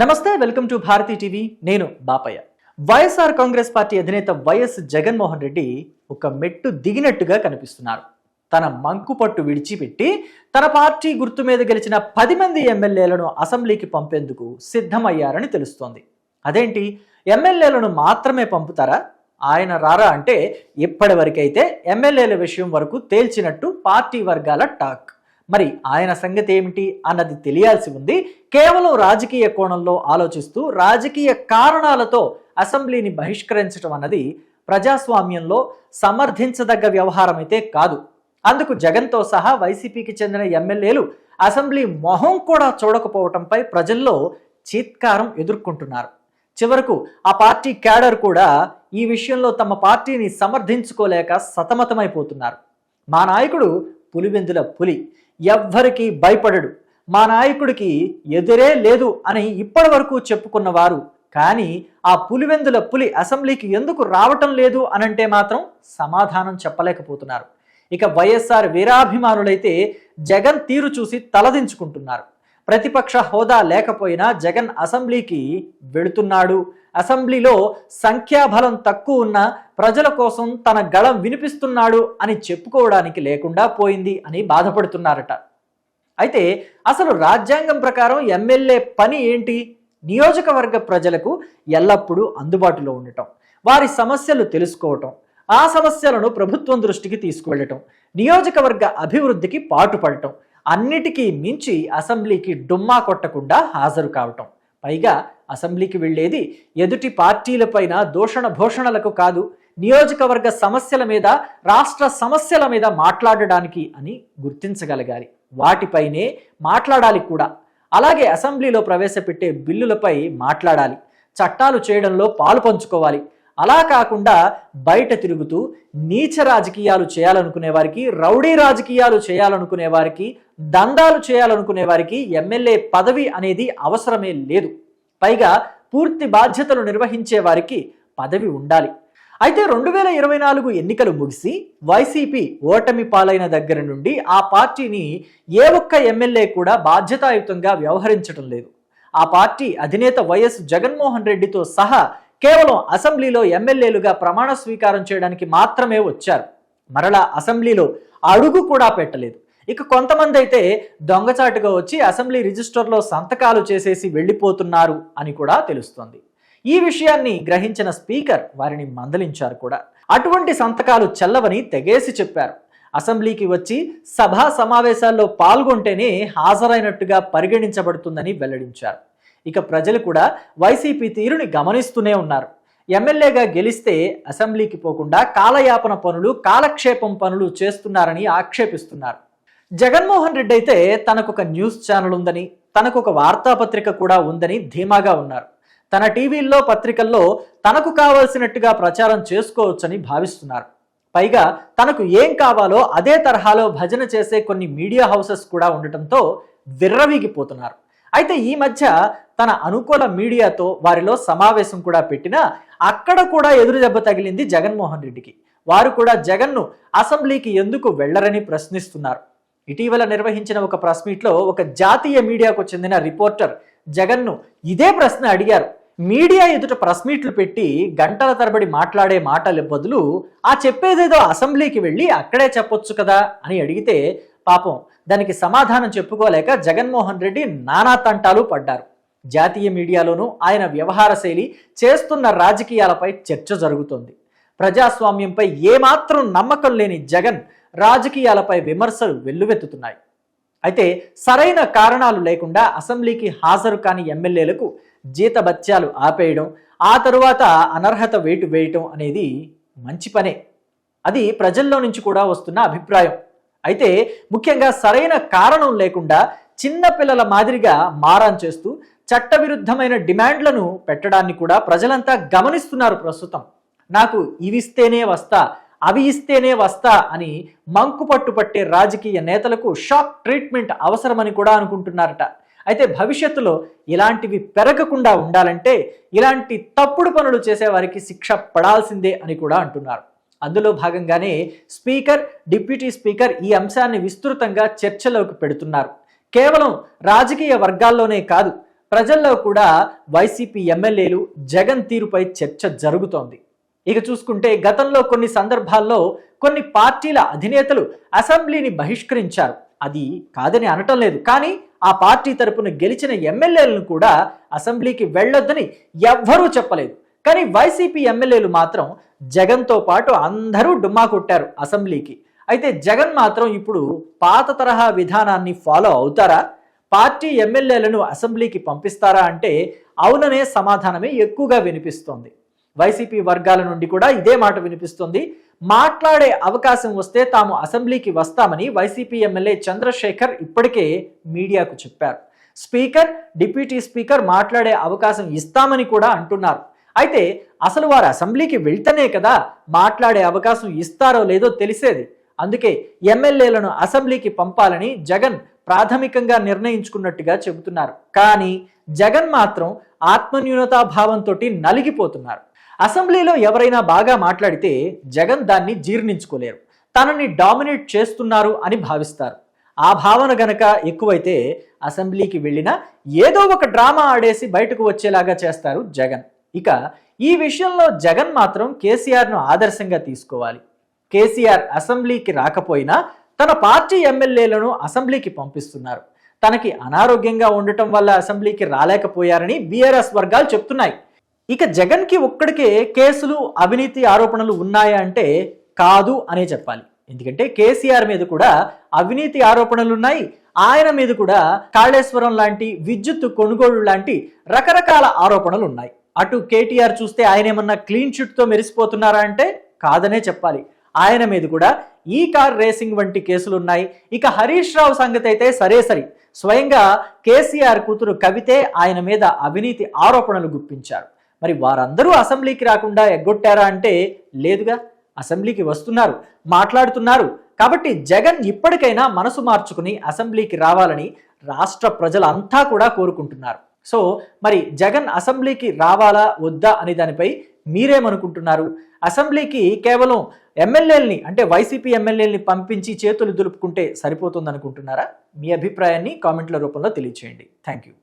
నమస్తే welcome to Bharati TV. నేను Bapayya. YSR Congress party అధినేత వైఎస్ జగన్మోహన్ రెడ్డి ఒక మెట్టు దిగినట్టుగా కనిపిస్తున్నారు. తన మంకు పట్టు విడిచిపెట్టి తన పార్టీ గుర్తు మీద గెలిచిన పది మంది ఎమ్మెల్యేలను అసెంబ్లీకి పంపేందుకు సిద్ధమయ్యారని తెలుస్తోంది. అదేంటి? ఎమ్మెల్యేలను మాత్రమే పంపుతారా? ఆయన రారా అంటే ఇప్పటి వరకైతే ఎమ్మెల్యేల విషయం వరకు తేల్చినట్టు పార్టీ వర్గాల టాక్. మరి ఆయన సంగతి ఏమిటి అన్నది తెలియాల్సి ఉంది. కేవలం రాజకీయ కోణంలో ఆలోచిస్తూ రాజకీయ కారణాలతో అసెంబ్లీని బహిష్కరించడం అన్నది ప్రజాస్వామ్యంలో సమర్థించదగ్గ వ్యవహారం అయితే కాదు. అందుకు జగన్తో సహా వైసీపీకి చెందిన ఎమ్మెల్యేలు అసెంబ్లీ మొహం కూడా చూడకపోవటంపై ప్రజల్లో చీత్కారం ఎదుర్కొంటున్నారు. చివరకు ఆ పార్టీ క్యాడర్ కూడా ఈ విషయంలో తమ పార్టీని సమర్థించుకోలేక సతమతమైపోతున్నారు. మా నాయకుడు పులివెందుల పులి. ఎవ్వరికీ భయపడడు. మా నాయకుడికి ఎదురే లేదు అని ఇప్పటి వరకు చెప్పుకున్నవారు. కానీ ఆ పులివెందుల పులి అసెంబ్లీకి ఎందుకు రావటం లేదు అనంటే మాత్రం సమాధానం చెప్పలేకపోతున్నారు. ఇక వైఎస్ఆర్ వీరాభిమానులైతే జగన్ తీరు చూసి తలదించుకుంటున్నారు. ప్రతిపక్ష హోదా లేకపోయినా జగన్ అసెంబ్లీకి వెళుతున్నాడు. అసెంబ్లీలో సంఖ్యాబలం తక్కువ ఉన్న ప్రజల కోసం తన గళం వినిపిస్తున్నాడు అని చెప్పుకోవడానికి లేకుండా పోయింది అని బాధపడుతున్నారట. అయితే అసలు రాజ్యాంగం ప్రకారం ఎమ్మెల్యే పని ఏంటి? నియోజకవర్గ ప్రజలకు ఎల్లప్పుడూ అందుబాటులో ఉండటం వారి సమస్యలు తెలుసుకోవటం ఆ సమస్యలను ప్రభుత్వం దృష్టికి తీసుకువెళ్ళటం నియోజకవర్గ అభివృద్ధికి పాటుపడటం అన్నిటికీ మించి అసెంబ్లీకి డుమ్మా కొట్టకుండా హాజరు కావటం. పైగా అసెంబ్లీకి వెళ్ళేది ఎదుటి పార్టీలపైన దూషణ భూషణలకు కాదు నియోజకవర్గ సమస్యల మీద రాష్ట్ర సమస్యల మీద మాట్లాడడానికి అని గుర్తించగలగాలి. వాటిపైనే మాట్లాడాలి కూడా. అలాగే అసెంబ్లీలో ప్రవేశపెట్టే బిల్లులపై మాట్లాడాలి. చట్టాలు చేయడంలో పాలు పంచుకోవాలి. అలా కాకుండా బయట తిరుగుతూ నీచ రాజకీయాలు చేయాలనుకునే వారికి రౌడీ రాజకీయాలు చేయాలనుకునే వారికి దందాలు చేయాలనుకునే వారికి ఎమ్మెల్యే పదవి అనేది అవసరమే లేదు. పైగా పూర్తి బాధ్యతలు నిర్వహించే వారికి పదవి ఉండాలి. అయితే రెండు వేల ఇరవై నాలుగు ఎన్నికలు ముగిసి వైసీపీ ఓటమి పాలైన దగ్గర నుండి ఆ పార్టీని ఏ ఒక్క ఎమ్మెల్యే కూడా బాధ్యతాయుతంగా వ్యవహరించడం లేదు. ఆ పార్టీ అధినేత వైఎస్ జగన్మోహన్ రెడ్డితో సహా కేవలం అసెంబ్లీలో ఎమ్మెల్యేలుగా ప్రమాణ స్వీకారం చేయడానికి మాత్రమే వచ్చారు. మరలా అసెంబ్లీలో అడుగు కూడా పెట్టలేదు. ఇక కొంతమంది అయితే దొంగచాటుగా వచ్చి అసెంబ్లీ రిజిస్టర్లో సంతకాలు చేసేసి వెళ్ళిపోతున్నారు అని కూడా తెలుస్తోంది. ఈ విషయాన్ని గ్రహించిన స్పీకర్ వారిని మందలించారు కూడా. అటువంటి సంతకాలు చెల్లవని తెగేసి చెప్పారు. అసెంబ్లీకి వచ్చి సభా సమావేశాల్లో పాల్గొంటేనే హాజరైనట్టుగా పరిగణించబడుతుందని వెల్లడించారు. ఇక ప్రజలు కూడా వైసీపీ తీరుని గమనిస్తూనే ఉన్నారు. ఎమ్మెల్యేగా గెలిస్తే అసెంబ్లీకి పోకుండా కాలయాపన పనులు కాలక్షేపం పనులు చేస్తున్నారని ఆక్షేపిస్తున్నారు. జగన్మోహన్ రెడ్డి అయితే తనకొక న్యూస్ ఛానల్ ఉందని తనకొక వార్తాపత్రిక కూడా ఉందని ధీమాగా ఉన్నారు. తన టీవీల్లో పత్రికల్లో తనకు కావలసినట్టుగా ప్రచారం చేసుకోవచ్చని భావిస్తున్నారు. పైగా తనకు ఏం కావాలో అదే తరహాలో భజన చేసే కొన్ని మీడియా హౌసెస్ కూడా ఉండటంతో విర్రవీగిపోతున్నారు. అయితే ఈ మధ్య తన అనుకూల మీడియాతో వారిలో సమావేశం కూడా పెట్టినా అక్కడ కూడా ఎదురు దెబ్బ తగిలింది జగన్మోహన్ రెడ్డికి. వారు కూడా జగన్ను అసెంబ్లీకి ఎందుకు వెళ్ళరని ప్రశ్నిస్తున్నారు. ఇటీవల నిర్వహించిన ఒక ప్రెస్ మీట్లో ఒక జాతీయ మీడియాకు చెందిన రిపోర్టర్ జగన్ను ఇదే ప్రశ్న అడిగారు. మీడియా ఎదుట ప్రెస్ మీట్లు పెట్టి గంటల తరబడి మాట్లాడే మాటల బదులు ఆ చెప్పేదేదో అసెంబ్లీకి వెళ్ళి అక్కడే చెప్పొచ్చు కదా అని అడిగితే పాపం దానికి సమాధానం చెప్పుకోలేక జగన్మోహన్ రెడ్డి నానా తంటాలు పడ్డారు. జాతీయ మీడియాలోనూ ఆయన వ్యవహార శైలి చేస్తున్న రాజకీయాలపై చర్చ జరుగుతోంది. ప్రజాస్వామ్యంపై ఏమాత్రం నమ్మకం లేని జగన్ రాజకీయాలపై విమర్శలు వెల్లువెత్తుతున్నాయి. అయితే సరైన కారణాలు లేకుండా అసెంబ్లీకి హాజరు కాని ఎమ్మెల్యేలకు జీతభత్యాలు ఆపేయడం ఆ తరువాత అనర్హత వేటు వేయటం అనేది మంచి పనే. అది ప్రజల్లో నుంచి కూడా వస్తున్న అభిప్రాయం. అయితే ముఖ్యంగా సరైన కారణం లేకుండా చిన్నపిల్లల మాదిరిగా మారాన్ చేస్తూ చట్టవిరుద్ధమైన డిమాండ్లను పెట్టడాన్ని కూడా ప్రజలంతా గమనిస్తున్నారు ప్రస్తుతం. నాకు ఇవిస్తేనే వస్తా అవి ఇస్తేనే వస్తా అని మంకుపట్టు పట్టే రాజకీయ నేతలకు షాక్ ట్రీట్మెంట్ అవసరమని కూడా అనుకుంటున్నారట. అయితే భవిష్యత్తులో ఇలాంటివి పెరగకుండా ఉండాలంటే ఇలాంటి తప్పుడు పనులు చేసేవారికి శిక్ష పడాల్సిందే అని కూడా అంటున్నారు. అందులో భాగంగానే స్పీకర్ డిప్యూటీ స్పీకర్ ఈ అంశాన్ని విస్తృతంగా చర్చలోకి పెడుతున్నారు. కేవలం రాజకీయ వర్గాల్లోనే కాదు ప్రజల్లో కూడా వైసీపీ ఎమ్మెల్యేలు జగన్ తీరుపై చర్చ జరుగుతోంది. ఇక చూసుకుంటే గతంలో కొన్ని సందర్భాల్లో కొన్ని పార్టీల అధినేతలు అసెంబ్లీని బహిష్కరించారు. అది కాదని అనటం లేదు. కానీ ఆ పార్టీ తరపున గెలిచిన ఎమ్మెల్యేలను కూడా అసెంబ్లీకి వెళ్ళొద్దని ఎవ్వరూ చెప్పలేదు. కానీ వైసీపీ ఎమ్మెల్యేలు మాత్రం జగన్తో పాటు అందరూ డుమ్మా కొట్టారు అసెంబ్లీకి. అయితే జగన్ మాత్రం ఇప్పుడు పాత తరహా విధానాన్ని ఫాలో అవుతారా? పార్టీ ఎమ్మెల్యేలను అసెంబ్లీకి పంపిస్తారా అంటే అవుననే సమాధానమే ఎక్కువగా వినిపిస్తోంది. వైసీపీ వర్గాల నుండి కూడా ఇదే మాట వినిపిస్తుంది. మాట్లాడే అవకాశం వస్తే తాము అసెంబ్లీకి వస్తామని వైసీపీ ఎమ్మెల్యే చంద్రశేఖర్ ఇప్పటికే మీడియాకు చెప్పారు. స్పీకర్ డిప్యూటీ స్పీకర్ మాట్లాడే అవకాశం ఇస్తామని కూడా అంటున్నారు. అయితే అసలు వారు అసెంబ్లీకి వెళ్తేనే కదా మాట్లాడే అవకాశం ఇస్తారో లేదో తెలిసేది. అందుకే ఎమ్మెల్యేలను అసెంబ్లీకి పంపాలని జగన్ ప్రాథమికంగా నిర్ణయించుకున్నట్టుగా చెబుతున్నారు. కానీ జగన్ మాత్రం ఆత్మన్యూనతాభావంతో నలిగిపోతున్నారు. అసెంబ్లీలో ఎవరైనా బాగా మాట్లాడితే జగన్ దాన్ని జీర్ణించుకోలేరు. తనని డామినేట్ చేస్తున్నారు అని భావిస్తారు. ఆ భావన గనక ఎక్కువైతే అసెంబ్లీకి వెళ్ళినా ఏదో ఒక డ్రామా ఆడేసి బయటకు వచ్చేలాగా చేస్తారు జగన్. ఇక ఈ విషయంలో జగన్ మాత్రం కేసీఆర్ను ఆదర్శంగా తీసుకోవాలి. కేసీఆర్ అసెంబ్లీకి రాకపోయినా తన పార్టీ ఎమ్మెల్యేలను అసెంబ్లీకి పంపిస్తున్నారు. తనకి అనారోగ్యంగా ఉండటం వల్ల అసెంబ్లీకి రాలేకపోయారని బీఆర్ఎస్ వర్గాలు చెప్తున్నాయి. ఇక జగన్కి ఒక్కడికే కేసులు అవినీతి ఆరోపణలు ఉన్నాయా అంటే కాదు అనే చెప్పాలి. ఎందుకంటే కేసీఆర్ మీద కూడా అవినీతి ఆరోపణలు ఉన్నాయి. ఆయన మీద కూడా కాళేశ్వరం లాంటి విద్యుత్ కొనుగోలు లాంటి రకరకాల ఆరోపణలు ఉన్నాయి. అటు కేటీఆర్ చూస్తే ఆయన ఏమన్నా క్లీన్ చిట్తో మెరిసిపోతున్నారా అంటే కాదనే చెప్పాలి. ఆయన మీద కూడా ఈ కార్ రేసింగ్ వంటి కేసులు ఉన్నాయి. ఇక హరీష్ రావు సంగతి అయితే సరే సరి. స్వయంగా కేసీఆర్ కూతురు కవితే ఆయన మీద అవినీతి ఆరోపణలు గుప్పించారు. మరి వారందరూ అసెంబ్లీకి రాకుండా ఎగ్గొట్టారా అంటే లేదుగా అసెంబ్లీకి వస్తున్నారు మాట్లాడుతున్నారు. కాబట్టి జగన్ ఇప్పటికైనా మనసు మార్చుకుని అసెంబ్లీకి రావాలని రాష్ట్ర ప్రజలంతా కూడా కోరుకుంటున్నారు. సో మరి జగన్ అసెంబ్లీకి రావాలా వద్దా అనే దానిపై మీరేమనుకుంటున్నారు? అసెంబ్లీకి కేవలం ఎమ్మెల్యేలని అంటే వైసీపీ ఎమ్మెల్యేలని పంపించి చేతులు దులుపుకుంటే సరిపోతుందనుకుంటున్నారా? మీ అభిప్రాయాన్ని కామెంట్ల రూపంలో తెలియచేయండి. Thank you.